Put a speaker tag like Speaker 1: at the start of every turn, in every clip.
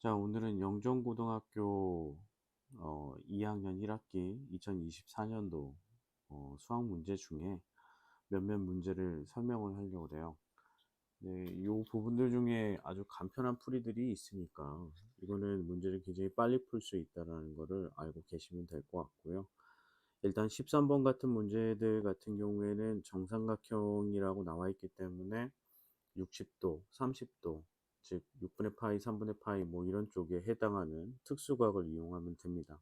Speaker 1: 자, 오늘은 영종고등학교 어, 2학년 1학기 2024년도 어, 수학 문제 중에 몇몇 문제를 설명을 하려고 해요. 네, 이 부분들 중에 아주 간편한 풀이들이 있으니까 이거는 문제를 굉장히 빨리 풀 수 있다는 것을 알고 계시면 될 것 같고요. 일단 13번 같은 문제들 같은 경우에는 정삼각형이라고 나와 있기 때문에 60도, 30도, 즉 6분의 파이, 3분의 파이 뭐 이런 쪽에 해당하는 특수각을 이용하면 됩니다.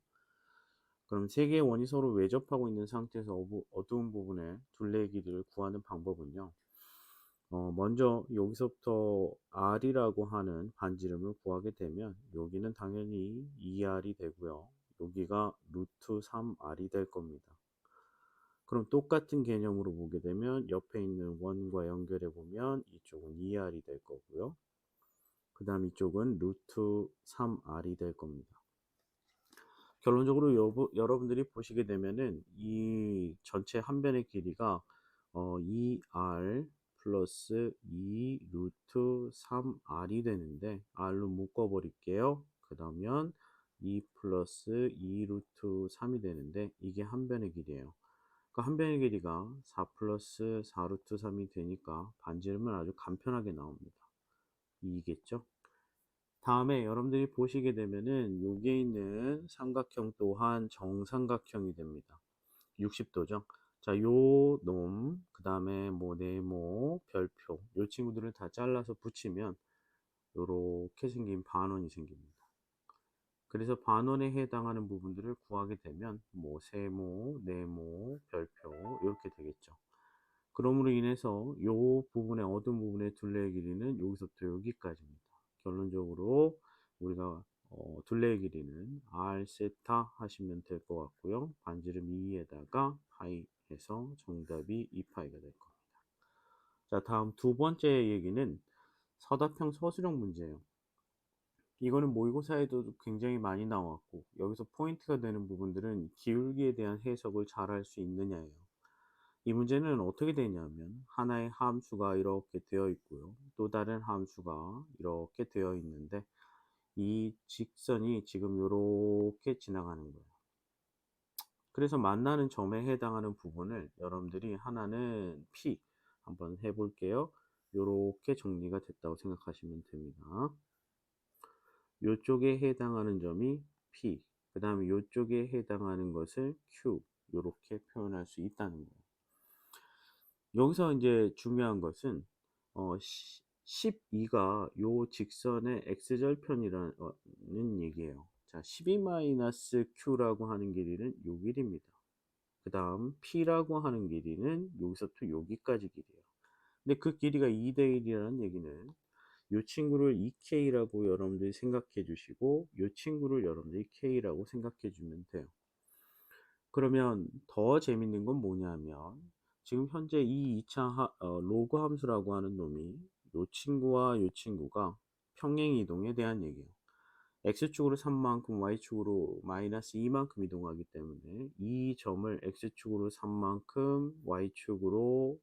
Speaker 1: 그럼 세 개의 원이 서로 외접하고 있는 상태에서 어두운 부분의 둘레의 길이를 구하는 방법은요. 어, 먼저 여기서부터 R이라고 하는 반지름을 구하게 되면 여기는 당연히 2R이 되고요. 여기가 루트 3R이 될 겁니다. 그럼 똑같은 개념으로 보게 되면 옆에 있는 원과 연결해 보면 이쪽은 2R이 될 거고요. 그 다음 이쪽은 루트 3R이 될 겁니다. 결론적으로 여부, 여러분들이 보시게 되면은 이 전체 한 변의 길이가 어, 2R 플러스 2 루트 3R이 되는데 R로 묶어 버릴게요. 그 다음엔 2 플러스 2 루트 3이 되는데 이게 한 변의 길이에요. 그한 변의 길이가 4 플러스 4 루트 3이 되니까 반지름은 아주 간편하게 나옵니다. 2겠죠? 다음에 여러분들이 보시게 되면은 여기에 있는 삼각형 또한 정삼각형이 됩니다. 60도죠. 자, 요 놈, 그 다음에 뭐 네모, 별표, 요 친구들을 다 잘라서 붙이면 요렇게 생긴 반원이 생깁니다. 그래서 반원에 해당하는 부분들을 구하게 되면 뭐 세모, 네모, 별표 이렇게 되겠죠. 그러므로 인해서 요 부분의 어두운 부분의 둘레의 길이는 여기서부터 여기까지입니다. 결론적으로 우리가 어, 둘레의 길이는 r 세타 하시면 될 것 같고요. 반지름 2에다가 파이 해서 정답이 2파이가 될 겁니다. 자, 다음 두 번째 얘기는 서답형 서술형 문제예요. 이거는 모의고사에도 굉장히 많이 나왔고 여기서 포인트가 되는 부분들은 기울기에 대한 해석을 잘 할 수 있느냐예요. 이 문제는 어떻게 되냐면 하나의 함수가 이렇게 되어 있고요. 또 다른 함수가 이렇게 되어 있는데 이 직선이 지금 이렇게 지나가는 거예요. 그래서 만나는 점에 해당하는 부분을 여러분들이 하나는 P 한번 해볼게요. 이렇게 정리가 됐다고 생각하시면 됩니다. 이쪽에 해당하는 점이 P, 그 다음에 이쪽에 해당하는 것을 Q 이렇게 표현할 수 있다는 거예요. 여기서 이제 중요한 것은 어, 12가 요 직선의 x절편이라는 얘기예요. 자, 12-q라고 하는 길이는 요 길이입니다. 그 다음 p라고 하는 길이는 여기서부터 여기까지 길이에요. 근데 그 길이가 2대 1이라는 얘기는 이 친구를 2K라고 여러분들이 생각해 주시고 이 친구를 여러분들이 K라고 생각해 주면 돼요. 그러면 더 재밌는 건 뭐냐면 지금 현재 이 2차 하, 어, 로그 함수라고 하는 놈이 이 친구와 이 친구가 평행 이동에 대한 얘기예요. x축으로 3만큼 y축으로 마이너스 2만큼 이동하기 때문에 이 점을 x축으로 3만큼 y축으로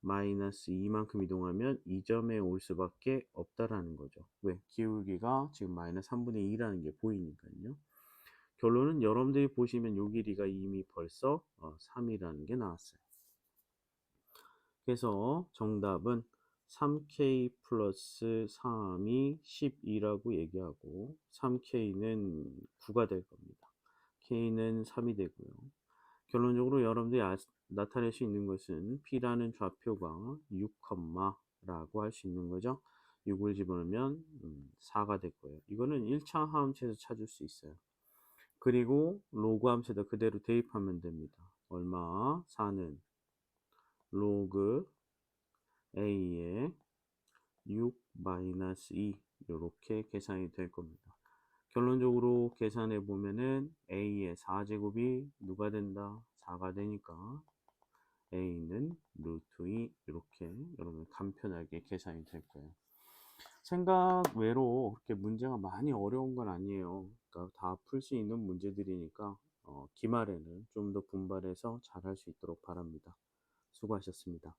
Speaker 1: 마이너스 2만큼 이동하면 이 점에 올 수밖에 없다라는 거죠. 왜? 기울기가 지금 마이너스 3분의 2라는 게 보이니까요. 결론은 여러분들이 보시면 요 길이가 이미 벌써 어, 3이라는 게 나왔어요. 그래서 정답은 3k 플러스 3이 12라고 얘기하고 3k는 9가 될 겁니다. k는 3이 되고요. 결론적으로 여러분들이 아, 나타낼 수 있는 것은 p라는 좌표가 6, 라고 할 수 있는 거죠. 6을 집어넣으면 음, 4가 될 거예요. 이거는 1차 하함체에서 찾을 수 있어요. 그리고 로그 함수에다 그대로 대입하면 됩니다. 얼마? 4는 로그 a의 6 마이너스 2 이렇게 계산이 될 겁니다. 결론적으로 계산해 보면은 a의 4제곱이 누가 된다? 4가 되니까 a는 루트 2 이렇게 여러분 간편하게 계산이 될 거예요. 생각 외로 그렇게 문제가 많이 어려운 건 아니에요. 그러니까 다 풀 수 있는 문제들이니까 어, 기말에는 좀 더 분발해서 잘 할 수 있도록 바랍니다. 수고하셨습니다.